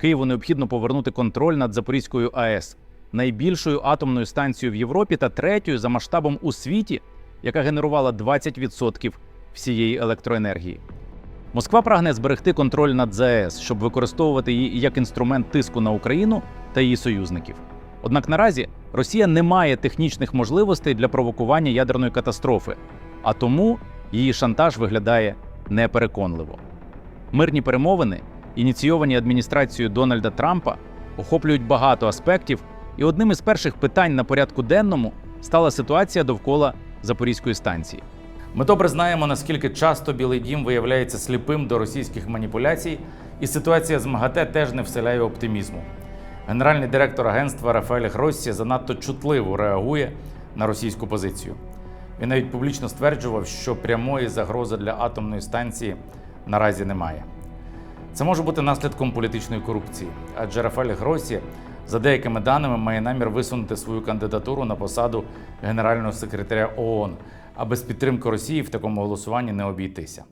Києву необхідно повернути контроль над Запорізькою АЕС, найбільшою атомною станцією в Європі та третьою за масштабом у світі, яка генерувала 20% всієї електроенергії. Москва прагне зберегти контроль над ЗАЕС, щоб використовувати її як інструмент тиску на Україну та її союзників. Однак наразі Росія не має технічних можливостей для провокування ядерної катастрофи, а тому її шантаж виглядає непереконливо. Мирні перемовини, ініційовані адміністрацією Дональда Трампа, охоплюють багато аспектів, і одним із перших питань на порядку денному стала ситуація довкола Запорізької станції. Ми добре знаємо, наскільки часто Білий Дім виявляється сліпим до російських маніпуляцій, і ситуація з МАГАТЕ теж не вселяє оптимізму. Генеральний директор агентства Рафаель Гроссі занадто чутливо реагує на російську позицію. Він навіть публічно стверджував, що прямої загрози для атомної станції наразі немає. Це може бути наслідком політичної корупції, адже Рафаель Гросі, за деякими даними, має намір висунути свою кандидатуру на посаду генерального секретаря ООН, а без підтримки Росії в такому голосуванні не обійтися.